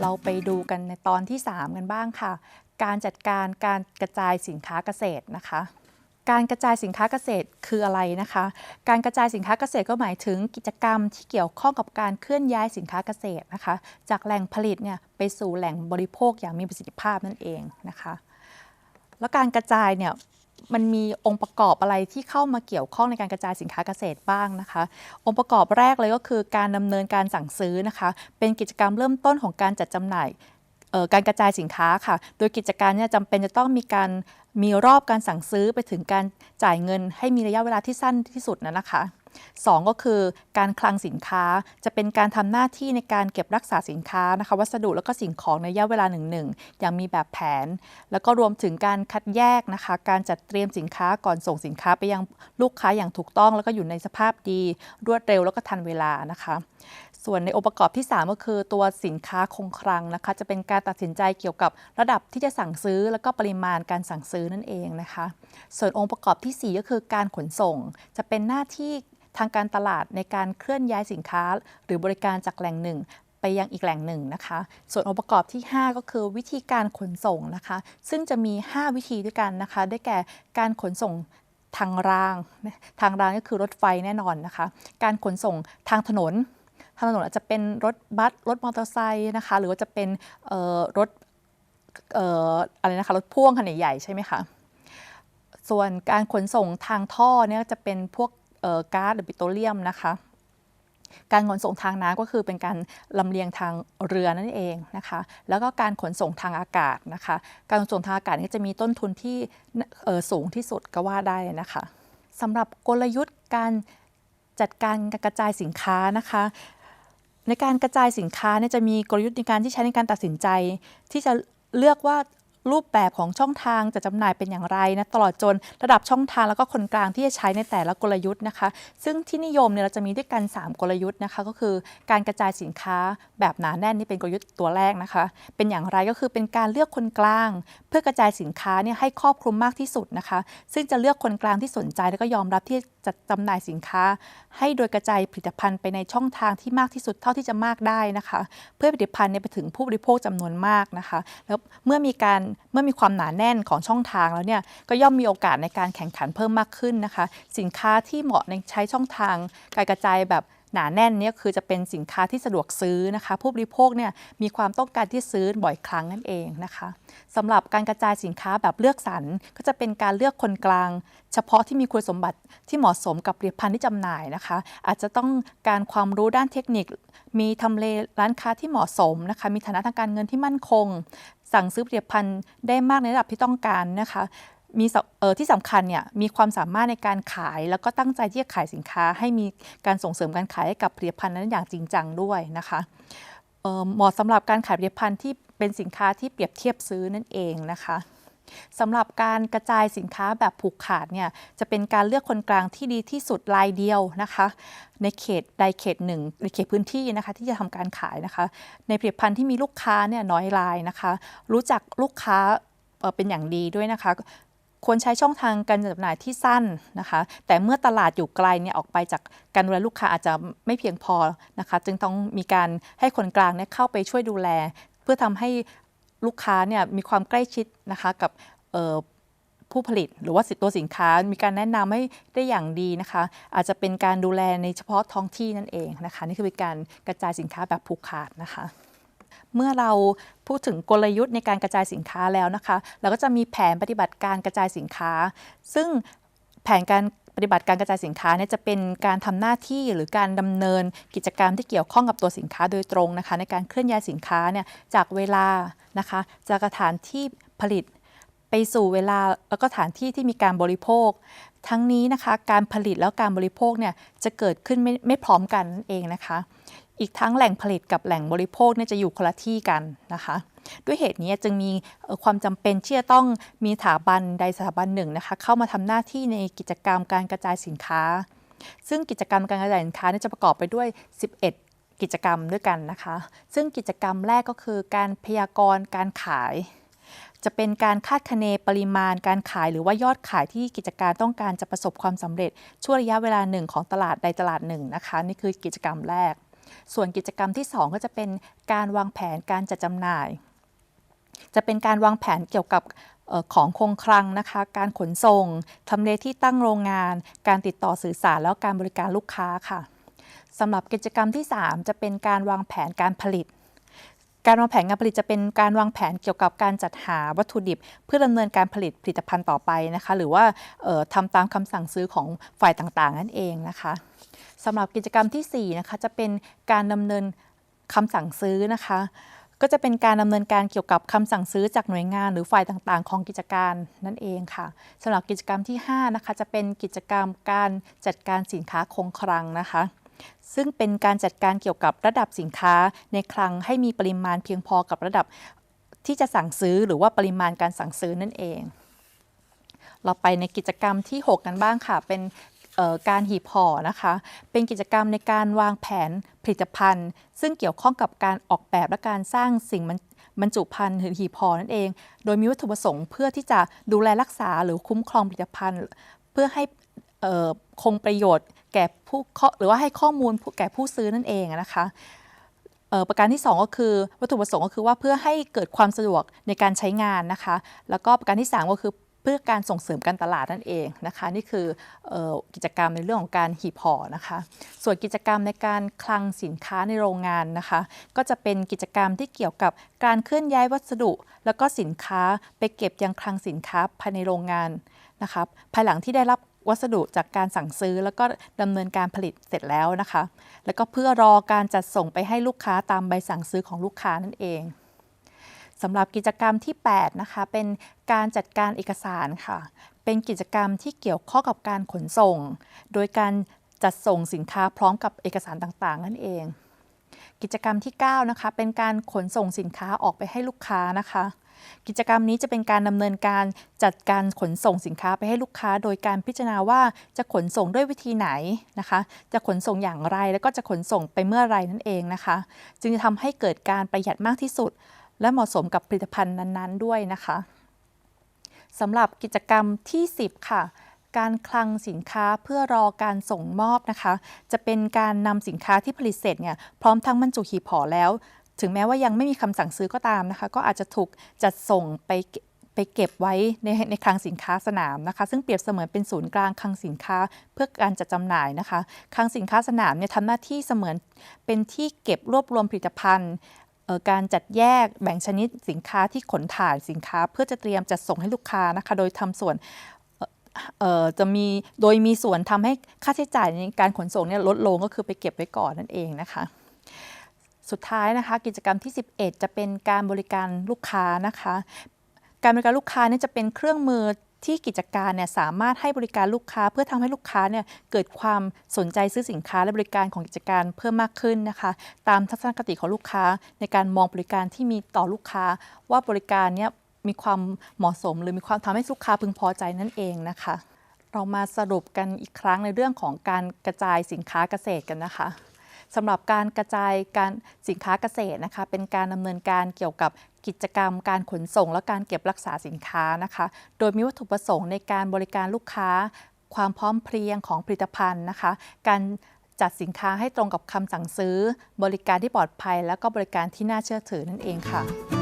เราไปดูกันในตอนที่ 3 กันบ้างค่ะ การจัดการการกระจายสินค้าเกษตรนะคะ การกระจายสินค้าเกษตรคืออะไรนะคะ การกระจายสินค้าเกษตรก็หมายถึงกิจกรรมที่เกี่ยวข้องกับการเคลื่อนย้ายสินค้าเกษตรนะคะ จากแหล่งผลิตเนี่ยไปสู่แหล่งบริโภคอย่างมีประสิทธิภาพนั่นเองนะคะ แล้วการกระจายเนี่ย มันมีองค์ประกอบอะไรที่เข้ามาเกี่ยวข้องในการกระจายสินค้าเกษตรบ้างนะคะ องค์ประกอบแรกเลยก็คือการดำเนินการสั่งซื้อนะคะ เป็นกิจกรรมเริ่มต้นของการจัดจำหน่ายการกระจายสินค้าค่ะ โดยกิจการเนี่ยจำเป็นจะต้องมีการมีรอบการสั่งซื้อไปถึงการจ่ายเงิน ให้มีระยะเวลาที่สั้นที่สุดนะนะคะ สองก็คือการคลังสินค้าจะเป็นการทำหน้าที่ในการเก็บรักษาสินค้านะคะ วัสดุแล้วก็สิ่งของในระยะเวลาหนึ่งหนึ่งอย่างมีแบบแผน แล้วก็รวมถึงการคัดแยกนะคะ การจัดเตรียมสินค้าก่อนส่งสินค้าไปยังลูกค้าอย่างถูกต้อง แล้วก็อยู่ในสภาพดี รวดเร็วแล้วก็ทันเวลานะคะส่วนในองค์ประกอบที่ 3 ก็คือตัวสินค้าคงคลังนะคะ จะเป็นการตัดสินใจเกี่ยวกับระดับที่จะสั่งซื้อ แล้วก็ปริมาณการสั่งซื้อนั่นเองนะคะ ส่วนองค์ประกอบทีสี่4 ก็คือการขนส่ง จะเป็นหน้าที่ ทางการตลาดในการเคลื่อนย้ายสินค้า หรือบริการจากแหล่งหนึ่งไปยังอีกแหล่งหนึ่งนะคะ ส่วนองค์ประกอบที่ 5 ก็คือวิธีการขนส่งนะคะ ซึ่งจะมี 5 วิธีด้วยกันนะคะ ได้แก่การขนส่งทางราง ทางรางก็คือรถไฟแน่นอนนะคะ การขนส่งทางถนน ทางถนนอาจจะเป็นรถบัส รถมอเตอร์ไซค์นะคะ หรือว่าจะเป็นรถอะไรนะคะ รถพ่วงขนาดใหญ่ใช่ไหมคะ ส่วนการขนส่งทางท่อเนี่ยจะเป็นพวก ก๊าซหรือปิโตรเลียมนะคะการขนส่งทางน้ำก็คือเป็นการลำเลียงทางเรือนั่นเองนะคะ แล้วก็การขนส่งทางอากาศนะคะ การขนส่งทางอากาศนี่จะมีต้นทุนที่สูงที่สุดก็ว่าได้นะคะสำหรับกลยุทธ์การจัดการกระจายสินค้านะคะ ในการกระจายสินค้าเนี่ยจะมีกลยุทธ์ในการที่ใช้ในการตัดสินใจ ที่จะเลือกว่า รูปแบบของช่องทางจะจำหน่ายเป็นอย่างไรนะตลอดจนระดับช่องทางแล้วก็คนกลางที่จะใช้ในแต่ละกลยุทธ์นะคะ ซึ่งที่นิยมเนี่ยเราจะมีด้วยกัน 3 กลยุทธ์นะคะ ก็คือการกระจายสินค้าแบบหนาแน่นนี่เป็นกลยุทธ์ตัวแรกนะคะ เป็นอย่างไรก็คือเป็นการเลือกคนกลาง เพื่อกระจายสินค้าเนี่ยให้ครอบคลุมมากที่สุดนะคะ ซึ่งจะเลือกคนกลางที่สนใจแล้วก็ยอมรับที่จะจำหน่ายสินค้า ให้โดยกระจายผลิตภัณฑ์ไปในช่องทางที่มากที่สุดเท่าที่จะมากได้นะคะ เพื่อผลิตภัณฑ์เนี่ยไปถึงผู้บริโภคจำนวนมากนะคะ แล้วเมื่อมีการเมื่อมีความหนาแน่นของช่องทางแล้วเนี่ยก็ย่อมมีโอกาสในการแข่งขันเพิ่มมากขึ้นนะคะ สินค้าที่เหมาะในใช้ช่องทางการกระจายแบบหนาแน่นเนี่ยคือจะเป็นสินค้าที่สะดวกซื้อนะคะ ผู้บริโภคเนี่ยมีความต้องการที่ซื้อบ่อยครั้งนั่นเองนะคะสำหรับการกระจายสินค้าแบบเลือกสรรก็จะเป็นการเลือกคนกลาง เฉพาะที่มีคุณสมบัติที่เหมาะสมกับผลิตภัณฑ์ที่จำหน่ายนะคะ อาจจะต้องการความรู้ด้านเทคนิค มีทำเลร้านค้าที่เหมาะสมนะคะ มีฐานะทางการเงินที่มั่นคง สั่งซื้อผลิตภัณฑ์ได้มากในระดับที่ต้องการนะคะมีเออที่สำคัญเนี่ยมีความสามารถในการขาย แล้วก็ตั้งใจที่จะขายสินค้า ให้มีการส่งเสริมการขายให้กับผลิตภัณฑ์นั้นอย่างจริงจังด้วยนะคะเเหมาะสำหรับการขายผลิตภัณฑ์ที่เป็นสินค้าที่เปรียบเทียบซื้อนั่นเองนะคะ สำหรับการกระจายสินค้าแบบผูกขาดเนี่ยจะเป็นการเลือกคนกลางที่ดีที่สุดรายเดียวนะคะ ในเขตใดเขตหนึ่งในเขตพื้นที่นะคะที่จะทำการขายนะคะ ในผลิตภัณฑ์ที่มีลูกค้าเนี่ยน้อยรายนะคะ รู้จักลูกค้าเป็นอย่างดีด้วยนะคะควรใช้ช่องทางการจำหน่ายที่สั้นนะคะ แต่เมื่อตลาดอยู่ไกลเนี่ยออกไปจากการดูแลลูกค้าอาจจะไม่เพียงพอนะคะ จึงต้องมีการให้คนกลางเนี่ยเข้าไปช่วยดูแล เพื่อทำให้ ลูกค้าเนี่ยมีความใกล้ชิดนะคะกับผู้ผลิตหรือว่าสิตัวสินค้ามีการแนะนำให้ได้อย่างดีนะคะ อาจจะเป็นการดูแลในเฉพาะท้องที่นั่นเองนะคะ นี่คือเป็นการกระจายสินค้าแบบผูกขาดนะคะ เมื่อเราพูดถึงกลยุทธ์ในการกระจายสินค้าแล้วนะคะ เราก็จะมีแผนปฏิบัติการกระจายสินค้า ซึ่งแผนการ ปฏิบัติการกระจายสินค้าเนี่ยจะเป็นการทำหน้าที่หรือการดำเนินกิจกรรมที่เกี่ยวข้องกับตัวสินค้าโดยตรงนะคะในการเคลื่อนย้ายสินค้าเนี่ยจากเวลานะคะจากสถานที่ผลิตไปสู่เวลาแล้วก็สถานที่ที่มีการบริโภค ทั้งนี้นะคะการผลิตแล้วการบริโภคเนี่ยจะเกิดขึ้นไม่ไม่พร้อมกันนั่นเองนะคะ อีกทั้งแหล่งผลิตกับแหล่งบริโภคเนี่ยจะอยู่คนละที่กันนะคะ ด้วยเหตุนี้จึงมีความจำเป็นที่จะต้องมีสถาบันใดสถาบันหนึ่งนะคะเข้ามาทำหน้าที่ในกิจกรรมการกระจายสินค้า ซึ่งกิจกรรมการกระจายสินค้านี่ยจะประกอบไปด้วย 11กิจกรรมด้วยกันนะคะ ซึ่งกิจกรรมแรกก็คือการพยากรณ์การขาย จะเป็นการคาดคะเนปริมาณการขายหรือว่ายอดขายที่กิจการต้องการจะประสบความสำเร็จ ช่วงระยะเวลาหนึ่งของตลาดใดตลาดหนึ่งนะคะ นี่คือกิจกรรมแรก ส่วนกิจกรรมที่ 2 ก็จะเป็นการวางแผนการจัดจำหน่าย จะเป็นการวางแผนเกี่ยวกับของคงคลังนะคะ การขนส่งทำเลที่ตั้งโรงงาน การติดต่อสื่อสารแล้วการบริการลูกค้าค่ะสำหรับกิจกรรมที่ 3 จะเป็นการวางแผนการผลิต การวางแผนการผลิตจะเป็นการวางแผนเกี่ยวกับการจัดหาวัตถุดิบ เพื่อดำเนินการผลิตผลิตภัณฑ์ต่อไปนะคะ หรือว่าออทำตามคำสั่งซื้อของฝ่ายต่างๆ นั่นเองนะคะสำหรับกิจกรรมทีสี่4นะคะจะเป็นการดำเนินคำสั่งซื้อนะคะ ก็จะเป็นการดำเนินการเกี่ยวกับคำสั่งซื้อจากหน่วยงานหรือฝ่ายต่างๆ ของกิจการนั่นเองค่ะสำหรับกิจกรรมที่5นะคะจะเป็นกิจกรรมการจัดการสินค้าคงคลังนะคะซึ่งเป็นการจัดการเกี่ยวกับระดับสินค้าในคลังให้มีปริมาณเพียงพอกับระดับที่จะสั่งซื้อหรือว่าปริมาณการสั่งซื้อนั่นเอง เราไปในกิจกรรมที่ 6 กันบ้างค่ะ เป็น การหีบห่อนะคะ เป็นกิจกรรมในการวางแผนผลิตภัณฑ์ ซึ่งเกี่ยวข้องกับการออกแบบและการสร้างสิ่งบรรจุภัณฑ์หรือหีบห่อนั่นเอง โดยมีวัตถุประสงค์เพื่อที่จะดูแลรักษาหรือคุ้มครองผลิตภัณฑ์ เพื่อให้คงประโยชน์แก่ผู้หรือว่าให้ข้อมูลแก่ผู้ซื้อนั่นเองนะคะประการที่ 2 ก็คือวัตถุประสงค์ก็คือว่าเพื่อให้เกิดความสะดวกในการใช้งานนะคะ แล้วก็ประการที่ 3 ก็คือ เพื่อการส่งเสริมการตลาดนั่นเองนะคะ นี่คือออกิจกรรมในเรื่องของการหีบห่อนะคะ ส่วนกิจกรรมในการคลังสินค้าในโรงงานนะคะ ก็จะเป็นกิจกรรมที่เกี่ยวกับการเคลื่อนย้ายวัสดุ แล้วก็สินค้าไปเก็บยังคลังสินค้าภายในโรงงานนะคะภายหลังที่ได้รับวัสดุจากการสั่งซื้อแล้วก็ดำเนินการผลิตเสร็จแล้วนะคะ แล้วก็เพื่อรอการจัดส่งไปให้ลูกค้าตามใบสั่งซื้อของลูกค้านั่นเอง สำหรับกิจกรรมที่ 8 นะคะ เป็นการจัดการเอกสารค่ะ เป็นกิจกรรมที่เกี่ยวข้องกับการขนส่ง โดยการจัดส่งสินค้าพร้อมกับเอกสารต่างๆ นั่นเอง กิจกรรมที่ 9 นะคะ เป็นการขนส่งสินค้าออกไปให้ลูกค้านะคะ กิจกรรมนี้จะเป็นการดำเนินการจัดการขนส่งสินค้าไปให้ลูกค้า โดยการพิจารณาว่าจะขนส่งด้วยวิธีไหนนะคะ จะขนส่งอย่างไรแล้วก็จะขนส่งไปเมื่อไรนั่นเองนะคะ จึงจะทำให้เกิดการประหยัดมากที่สุด และเหมาะสมกับผลิตภัณฑ์นั้นๆด้วยนะคะสำหรับกิจกรรมที่ 10 ค่ะ การคลังสินค้าเพื่อรอการส่งมอบนะคะ จะเป็นการนำสินค้าที่ผลิตเสร็จเนี่ยพร้อมทั้งบรรจุหีบห่อแล้ว ถึงแม้ว่ายังไม่มีคำสั่งซื้อก็ตามนะคะ ก็อาจจะถูกจัดส่งไปไปเก็บไว้ในในคลังสินค้าสนามนะคะ ซึ่งเปรียบเสมือนเป็นศูนย์กลางคลังสินค้าเพื่อการจัดจำหน่ายนะคะ คลังสินค้าสนามเนี่ยทำหน้าที่เสมือนเป็นที่เก็บรวบรวมผลิตภัณฑ์ การจัดแยกแบ่งชนิดสินค้าที่ขนถ่ายสินค้า เพื่อจะเตรียมจัดส่งให้ลูกค้านะคะ โดยทำส่วนจะมีโดยมีส่วนทำให้ค่าใช้จ่ายในการขนส่งเนี่ยลดลงก็คือไปเก็บไว้ก่อนนั่นเองนะคะสุดท้ายนะคะกิจกรรมที่ 11 จะเป็นการบริการลูกค้านะคะ การบริการลูกค้าเนี่ยจะเป็นเครื่องมือ ที่กิจการเนี่ยสามารถให้บริการลูกค้า เพื่อทำให้ลูกค้าเนี่ยเกิดความสนใจซื้อสินค้าและบริการของกิจการเพิ่มมากขึ้นนะคะ ตามทัศนคติของลูกค้าในการมองบริการที่มีต่อลูกค้า ว่าบริการเนี่ยมีความเหมาะสม หรือมีความทำให้ลูกค้าพึงพอใจนั่นเองนะคะ เรามาสรุปกันอีกครั้งในเรื่องของการกระจายสินค้าเกษตรกันนะคะ สำหรับการกระจายการสินค้าเกษตรนะคะเป็นการดำเนินการเกี่ยวกับกิจกรรมการขนส่งและการเก็บรักษาสินค้านะคะ โดยมีวัตถุประสงค์ในการบริการลูกค้า ความพร้อมเพรียงของผลิตภัณฑ์นะคะ การจัดสินค้าให้ตรงกับคำสั่งซื้อ บริการที่ปลอดภัย และก็บริการที่น่าเชื่อถือนั่นเองค่ะ